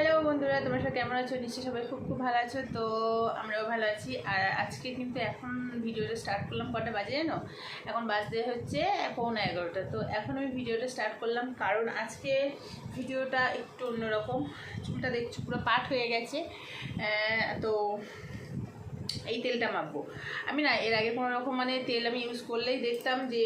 Hello বন্ধুরা, তোমার সাথে কেমন আছো? নিশ্চয়ই সবাই খুব খুব ভালো আছো, তো আমরাও ভালো আছি। আর আজকে কিন্তু এখন ভিডিওটা স্টার্ট করলাম কটা বাজে জানো? এখন বাজতে হচ্ছে পৌনে এগারোটা। তো এখন আমি ভিডিওটা স্টার্ট করলাম কারণ আজকে ভিডিওটা একটু অন্যরকম। চুলটা দেখছ, পুরো পাট হয়ে গেছে। তো এই তেলটা মাখবো। আমি না, এর আগে কোনো রকম মানে তেল আমি ইউজ করলেই দেখতাম যে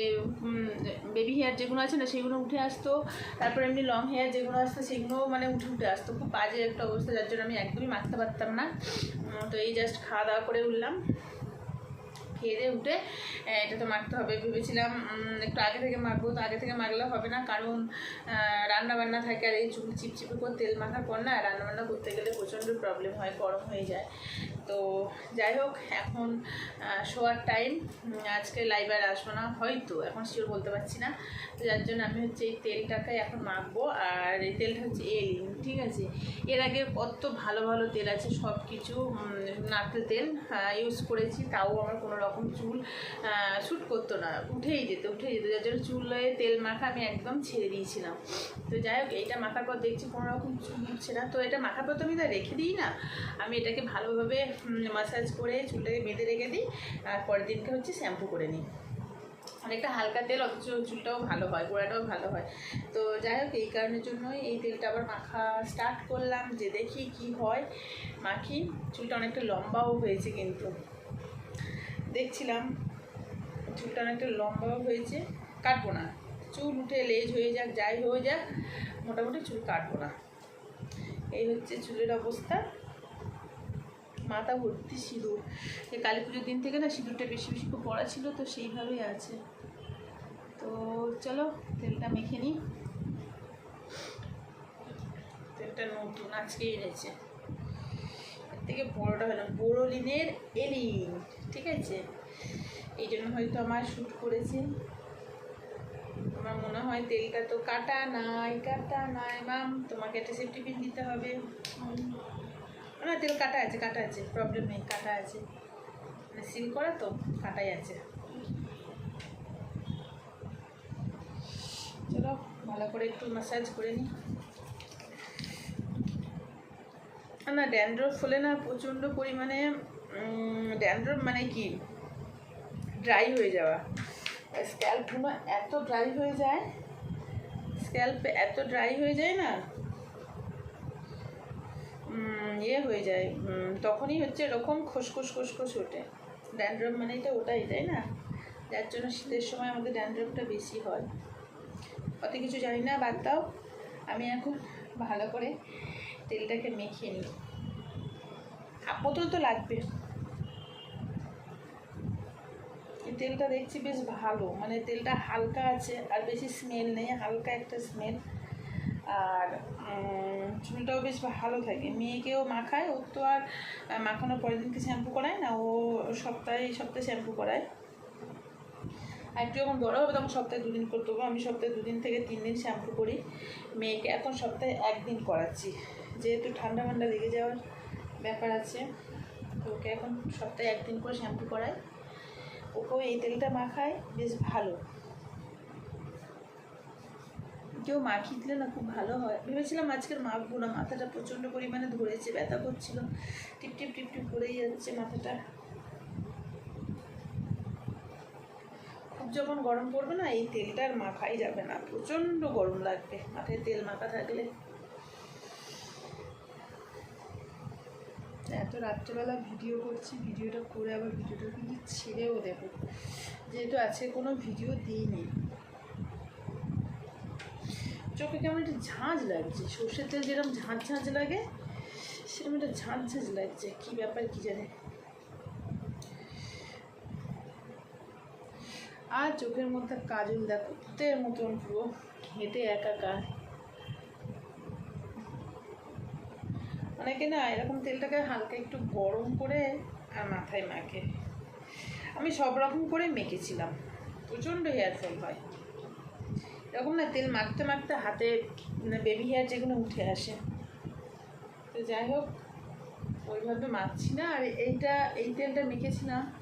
বেবি হেয়ার যেগুলো আছে না, সেগুলো উঠে আসতো। তারপর এমনি লং হেয়ার যেগুলো আসতো সেগুলোও মানে উঠে উঠে আসতো। খুব বাজে একটা অবস্থা, যার জন্য আমি একদমই মাখতে পারতাম না। তো এই জাস্ট খাওয়া দাওয়া করে উঠলাম। খেয়ে দিয়ে উঠে এটা তো মাখতে হবে। ভেবেছিলাম একটু আগে থেকে মাখবো, তো আগে থেকে মাখলে হবে না। কারণ রান্না বান্না থাকে আর এই চুল চিপচিপে করে তেল মাখার পর না, রান্নাবান্না করতে গেলে প্রচণ্ড প্রবলেম হয়, গরম হয়ে যায়। তো যাই হোক, এখন শোয়ার টাইম আজকে লাইভ আর আসব না। হয়তো, এখন শিওর বলতে পারছি না। তো যার জন্য আমি হচ্ছে এই তেলটাকে এখন মাখবো, আর এই তেলটা হচ্ছে এলিন ঠিক আছে? এর আগে কত ভালো ভালো তেল আছে সব কিছু নারকেল তেল ইউজ করেছি, তাও আমার কোনো রকম চুল শ্যুট করতো না। উঠেই যেত উঠেই যেত। যার জন্য চুলে তেল মাখা আমি একদম ছেড়ে দিয়েছিলাম। তো যাই হোক, এইটা মাখার পর দেখছি কোনো রকম চুল উঠছে না। তো এটা মাখার পর তো আমি রেখে দিই না। আমি এটাকে ভালোভাবে মাসাজ করে চুলটাকে বেঁধে রেখে দিই। আর পরের দিনকে হচ্ছে শ্যাম্পু করে নিই। অনেকটা হালকা তেল, অথচ চুলটাও ভালো হয়, গোড়াটাও ভালো হয়। তো যাই হোক, এই কারণের জন্যই এই তেলটা আবার মাখা স্টার্ট করলাম। যে দেখি কি হয়। মাখি, চুলটা অনেকটা লম্বাও হয়েছে কিন্তু। দেখছিলাম চুলটা অনেকটা লম্বাও হয়েছে, কাটবো না। চুল উঠে লেজ হয়ে যাক, যাই হয়ে যাক, মোটামুটি চুল কাটবো না। এই হচ্ছে চুলের অবস্থা। মাথা ভর্তি সিঁদুর। এই কালী পুজোর দিন থেকে না সিঁদুরটা বেশি বেশি করে পড়া ছিল, তো সেইভাবেই আছে। তো চলো, তেলটা মেখে নিই। তেলটা নতুন, আজকে এনেছে। এর থেকে বড়োটা হলো বোরোলিনের এলিন ঠিক আছে? এই জন্য হয়তো আমার শ্যুট করেছে। আমার মনে হয় তেলটা তো কাটা নাই কাটা নাই। মাম তোমাকে একটা সেফটি পিন দিতে হবে। না, তেল কাটা আছে কাটা আছে প্রবলেম নেই, কাটা আছে। মানে সিল করা তো, কাটাই আছে। চলো, ভালো করে একটু ম্যাসাজ করে নিই না ড্যান্ড্রফ হলে না প্রচণ্ড পরিমাণে ড্যান্ড্রফ মানে কি? ড্রাই হয়ে যাওয়া। স্ক্যাল্পগুলো এত ড্রাই হয়ে যায়। স্ক্যাল্প এত ড্রাই হয়ে যায় না? ইয়ে হয়ে যায়। তখনই হচ্ছে এরকম খসখস খসখস ওঠে। ড্যান্ড্রফ মানেই তো ওটাই তাই না? যার জন্য শীতের সময় আমাদের ড্যান্ড্রফটা বেশি হয়। অত কিছু জানি না বাদ দাও। আমি এখন ভালো করে তেলটাকে মেখে নিই। হাফ বোতল তো লাগবে এই তেলটা দেখছি বেশ ভালো। মানে তেলটা হালকা আছে, আর বেশি স্মেল নেই, হালকা একটা স্মেল আর চুলটাও বেশ ভালো থাকে। মেয়েকেও মাখায় ওর তো আর মাখানোর পরের দিনকে শ্যাম্পু করায় না, ও সপ্তাহে সপ্তাহে শ্যাম্পু করায়। আর একটু যখন বড়ো হবে, তখন সপ্তাহে দুদিন করতে হবে আমি সপ্তাহে দুদিন থেকে তিন দিন শ্যাম্পু করি। মেয়েকে এখন সপ্তাহে একদিন করাচ্ছি। যেহেতু ঠান্ডা ঠান্ডা লেগে যাওয়ার ব্যাপার আছে ওকে এখন সপ্তাহে একদিন করে শ্যাম্পু করাই ওকেও এই তেলটা মাখায়, বেশ ভালো। কেউ মাখিয়ে দিলে না খুব ভালো হয়। ভেবেছিলাম আজকের মাখবো না, মাথাটা প্রচণ্ড পরিমাণে ধরেছে, ব্যথা করছিল। টিপ টিপ টিপ টিপ করেই যাচ্ছে মাথাটা। খুব যখন গরম পড়বে না, এই তেলটা আর মাখাই যাবে না। প্রচণ্ড গরম লাগবে মাথায় তেল মাখা থাকলে। এত রাত্রেবেলা ভিডিও করছি, ভিডিওটা করে আবার ভিডিওটা কিন্তু ছেড়েও দেবো। যেহেতু আজকে কোনো ভিডিও দিই দিইনি। চোখে কেমন একটা ঝাঁঝ লাগছে, সর্ষের তেল যেরকম ঝাঁঝ ঝাঁঝ লাগে, সেরকম একটা ঝাঁঝ ঝাঁঝ লাগছে, কী ব্যাপার কী জানে। আর চোখের মধ্যে কাজল দেখো, ভূতের মতন পুরো, হেঁটে একাকার। অনেকে না এরকম তেলটাকে হালকা একটু গরম করে আর মাথায় মাখে। আমি সব রকম করে মেখেছিলাম। প্রচণ্ড হেয়ার ফল হয়। এরকম না তেল মাখতে মাখতে হাতে বেবি হেয়ার যেগুলো উঠে আসে। তো যাই হোক, ওইভাবে মাখছি না। আর এইটা, এই তেলটা মেখেছি না।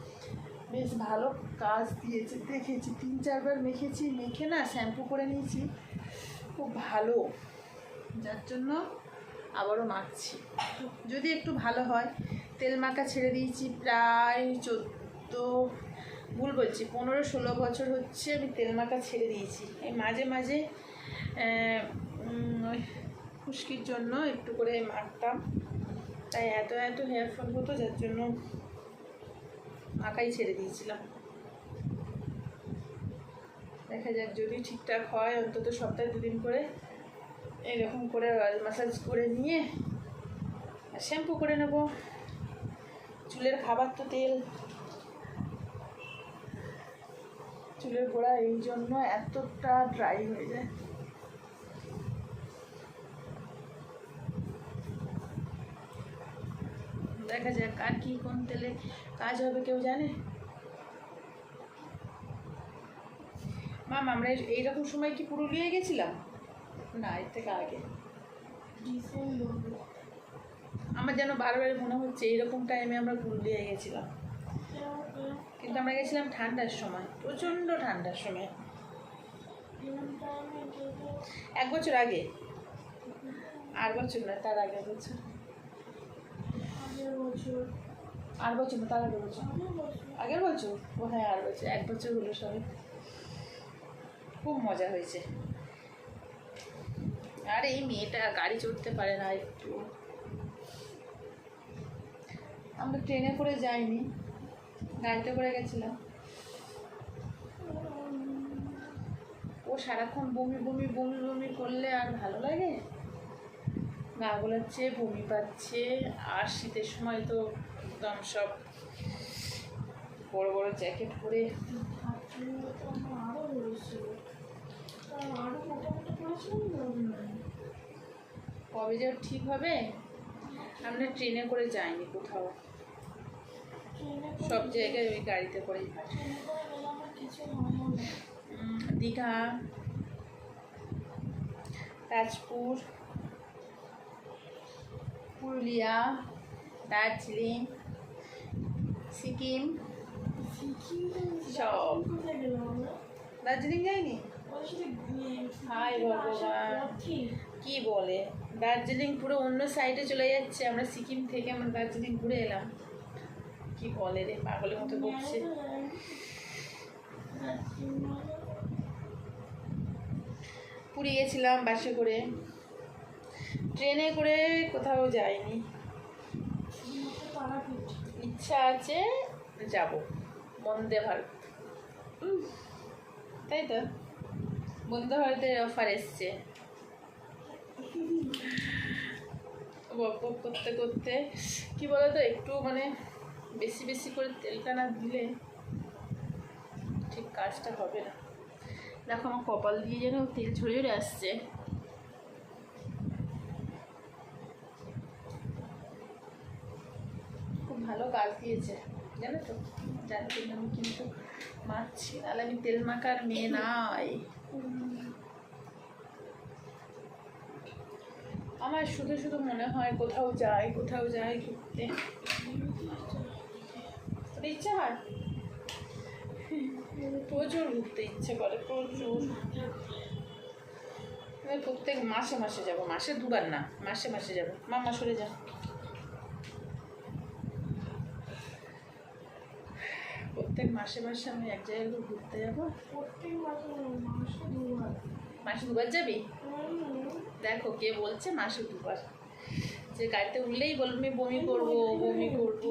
বেশ ভালো কাজ দিয়েছে। দেখেছি, তিন চারবার মেখেছি। মেখে না শ্যাম্পু করে নিয়েছি। খুব ভালো। যার জন্য আবারও মাখছি। যদি একটু ভালো হয়, তেল মাখা ছেড়ে দিয়েছি প্রায় চোদ্দ, ভুল বলছি, পনেরো ষোলো বছর হচ্ছে আমি তেল মাখা ছেড়ে দিয়েছি। এই মাঝে মাঝে খুশকির জন্য একটু করে মাখতাম। তাই এত এত হেয়ার ফল হতো, যার জন্য মাখাই ছেড়ে দিয়েছিলাম। দেখা যাক যদি ঠিকঠাক হয়, অন্তত সপ্তাহে দুদিন করে এরকম করে মাসাজ করে নিয়ে শ্যাম্পু করে নেব। চুলের খাবার তো তেল। চুলের গোড়া এই জন্য এতটা ড্রাই হয়ে যায়। দেখা যাক আর কি কোন তেলে কাজ হবে, কেউ জানে? মাম, আমরা এই- এইরকম সময় কি পুরুলিয়ায় গেছিলাম? না এর থেকে আগে। আমার যেন বারবার মনে হচ্ছে এইরকম টাইমে আমরা পুরুলিয়ায় গেছিলাম। কিন্তু আমরা গেছিলাম ঠান্ডার সময়, প্রচণ্ড ঠান্ডার সময়। এক বছর আগে? আর বছর না, তার আগের বছর। আর বছর না, তার আগের বছর। আগের বছর? ও হ্যাঁ আর বছর, এক বছর হলো সবে। খুব মজা হয়েছে। আর এই মেয়েটা গাড়ি চড়তে পারে না একটু। আমরা ট্রেনে করে যাইনি, গাড়িতে করে গেছিলাম। ও সারাক্ষণ বমি বমি বমি বমি করলে আর ভালো লাগে? গা গোলাচ্ছে বমি পাচ্ছে, আর শীতের সময় তো একদম সব বড় বড় জ্যাকেট পরে। কবে যে ঠিক হবে আমরা ট্রেনে করে যাইনি কোথাও। সব জায়গায় ওই গাড়িতে করেই দীঘা তাজপুর পুরুলিয়া দার্জিলিং সিকিম। সব। দার্জিলিং যাইনি? হাই কি বলে? দার্জিলিং পুরো অন্য সাইডে চলে যাচ্ছে। আমরা সিকিম থেকে আমরা দার্জিলিং ঘুরে এলাম। কি বলে রে, পাগলের মতো বলছে পুরী গেছিলাম বাসে করে। ট্রেনে করে কোথাও যাইনি। ইচ্ছা আছে, যাব। বন্দে ভারত। তাই তো? বন্দে ভারতের অফার এসছে। বক করতে করতে, কি বলতো, একটু মানে বেশি বেশি করে তেলটা না দিলে ঠিক কাজটা হবে না। দেখো আমার কপাল দিয়ে যেন তেল ঝরে ঝরে আসছে। খুব ভালো কাজ দিয়েছে, জানো তো? যার জন্য আমি কিন্তু মারছি তাহলে আমি তেল মাখার মেয়ে নাই। আমার শুধু শুধু মনে হয় কোথাও যাই কোথাও যাই ঘুরতে। ইচ্ছা হয়? প্রচুর ঘুরতে ইচ্ছে করে, প্রচুর। প্রত্যেক মাসে মাসে যাব, মাসে দুবার না, মাসে মাসে যাব। মামা সরে যা। প্রত্যেক মাসে মাসে আমি এক জায়গায় ঘুরতে যাব। মাসে দুবার। যাবি? দেখো কে বলছে মাসে দুবার। যে গাড়িতে উঠলেই বলবি বমি করব বমি করব।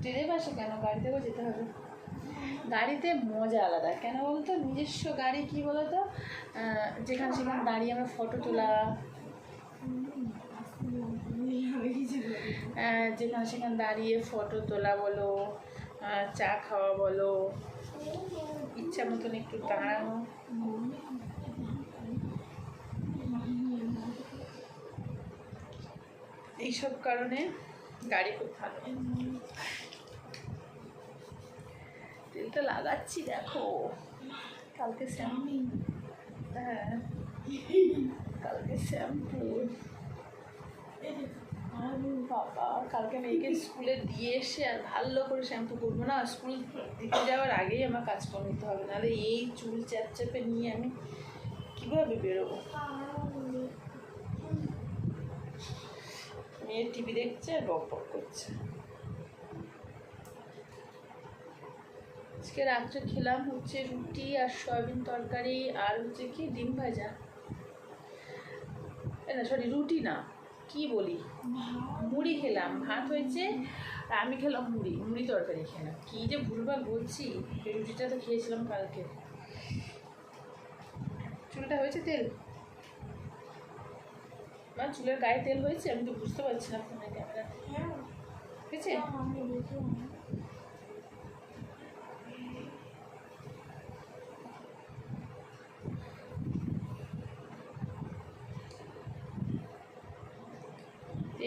ট্রেনে বাসে কেন? গাড়িতে যেতে হবে। গাড়িতে মজা আলাদা। কেন বলতো? নিজস্ব গাড়ি কি বলতো? যেখানে সেখানে দাঁড়িয়ে আমরা ফটো তোলা। যেখানে সেখানে দাঁড়িয়ে ফটো তোলা বলো। চা খাওয়া বলো। ইচ্ছা মতন একটু দাঁড়ানো। এইসব কারণে গাড়ি খুব ভালো। তেলটা লাগাচ্ছি, দেখো। কালকে শ্যাম্পু। হ্যাঁ কালকে শ্যাম্পু। বাবা, কালকে মেয়েকে স্কুলে দিয়ে এসে আর ভালো করে শ্যাম্পু করব না। স্কুল দিতে যাওয়ার আগেই আমার কাজ করে নিতে হবে, নাহলে এই চুল চ্যাপচ্যাপে নিয়ে আমি কীভাবে বেরোবো? মেয়ে টিভি দেখছে আর বক বক করছে। আজকে রাত্রে খেলাম হচ্ছে রুটি আর সয়াবিন তরকারি আর হচ্ছে কি ডিম ভাজা। না সরি রুটি না। কি বলি? মুড়ি খেলাম। ভাত হয়েছে আর আমি খেলাম মুড়ি। মুড়ি তরকারি খেলাম। কী যে ভুলভাল বলছি রুটিটা তো খেয়েছিলাম কালকে। চুলটা হয়েছে তেল? মানে চুলের গায়ে তেল হয়েছে? আমি তো বুঝতে পারছি না ফোনে ক্যামেরা হয়েছে?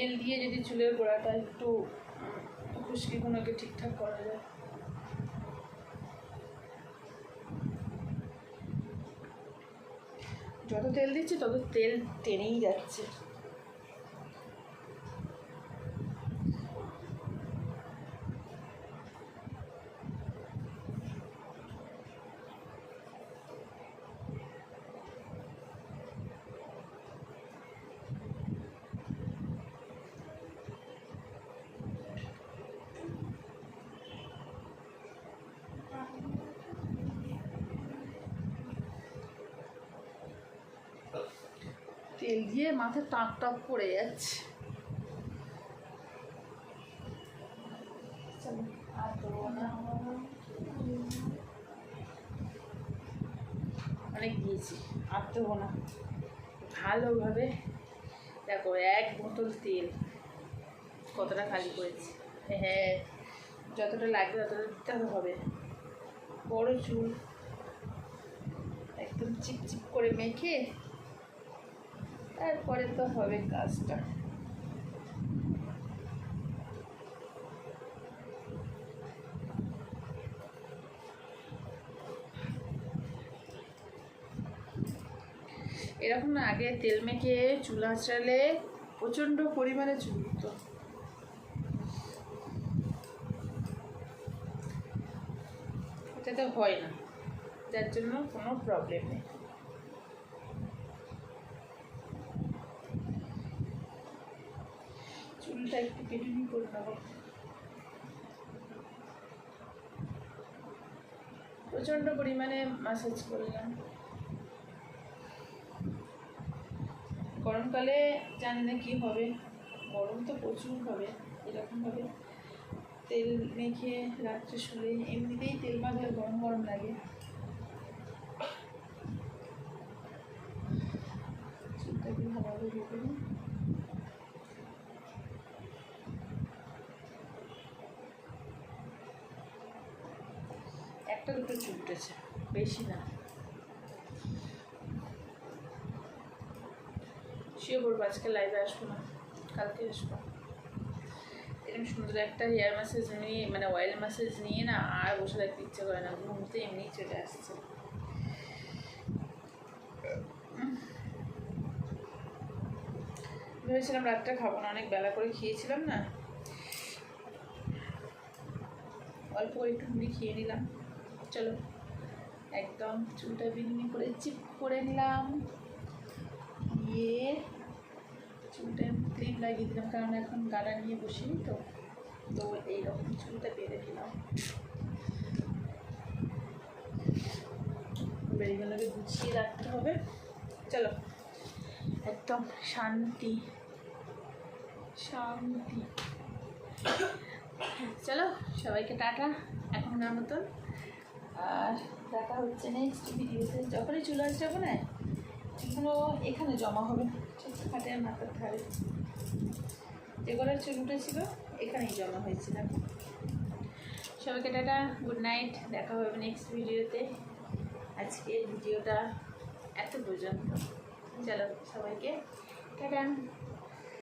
তেল দিয়ে যদি চুলের গোড়াটা একটু খুশকিগুলোকে ঠিকঠাক করা যায়। যত তেল দিচ্ছে তত তেল টেনেই যাচ্ছে। তেল দিয়ে মাথা টাক টাক পড়ে যাচ্ছে। অনেক দিয়েছি, আর দেবো না। ভালোভাবে দেখো, এক বোতল তেল কতটা খালি করেছি। হ্যাঁ যতটা লাগবে ততটা দিতে হবে। বড় চুল, একদম চিপচিপ করে মেখে তারপরে তো হবে কাজটা। এরকম না, আগে তেল মেখে চুল আঁচড়ালে প্রচণ্ড পরিমাণে চুল উঠতো। এটাতে হয় না, যার জন্য কোনো প্রবলেম নেই। চুলটা একটু কেটে করে নেব প্রচণ্ড পরিমাণে মাসাজ করলাম। গরমকালে জানি না কি হবে। গরম তো প্রচুর হবে এরকমভাবে তেল মেখে রাত্রে শুলে এমনিতেই তেল মাখলে গরম গরম লাগে চুলটাকে ভালোভাবে ঢেকে নিই একটা দুটো চুল উঠেছে বেশি না শুয়ে পড়ব আজকে লাইভে আসব না, কালকে আসব। এরকম সুন্দর একটা হেয়ার ম্যাসেজ নিয়ে মানে অয়েল ম্যাসেজ নিয়ে না আর বসে থাকতে ইচ্ছে করে না, ঘুমতে এমনিই চলে আসছে। ভেবেছিলাম রাতটা খাব না, অনেক বেলা করে খেয়েছিলাম না। অল্প করে একটু খেয়ে নিলাম। চলো। একদম চুলটা বিনুনি করে চিপ করে নিলাম। দিয়ে চুলটা ক্রিম লাগিয়ে দিলাম, কারণ এখন গাড়া নিয়ে বসিনি তো তো এইরকম চুলটা বেঁধে দিলাম বেরিগুলোকে গুছিয়ে রাখতে হবে। চলো, একদম শান্তি শান্তি। চলো, সবাইকে টাটা এখনকার মতন। আর দেখা হচ্ছে নেক্সট ভিডিওতে যখনই চলে আসতে যাব না এগুলো এখানে জমা হবে খাটের মাথার ধারে যেগুলো চুল উঠেছিল এখানেই জমা হয়েছিল সবাইকে টাটা গুড নাইট দেখা হবে নেক্সট ভিডিওতে আজকের ভিডিওটা এত পর্যন্ত। চলো সবাইকে, টাটা।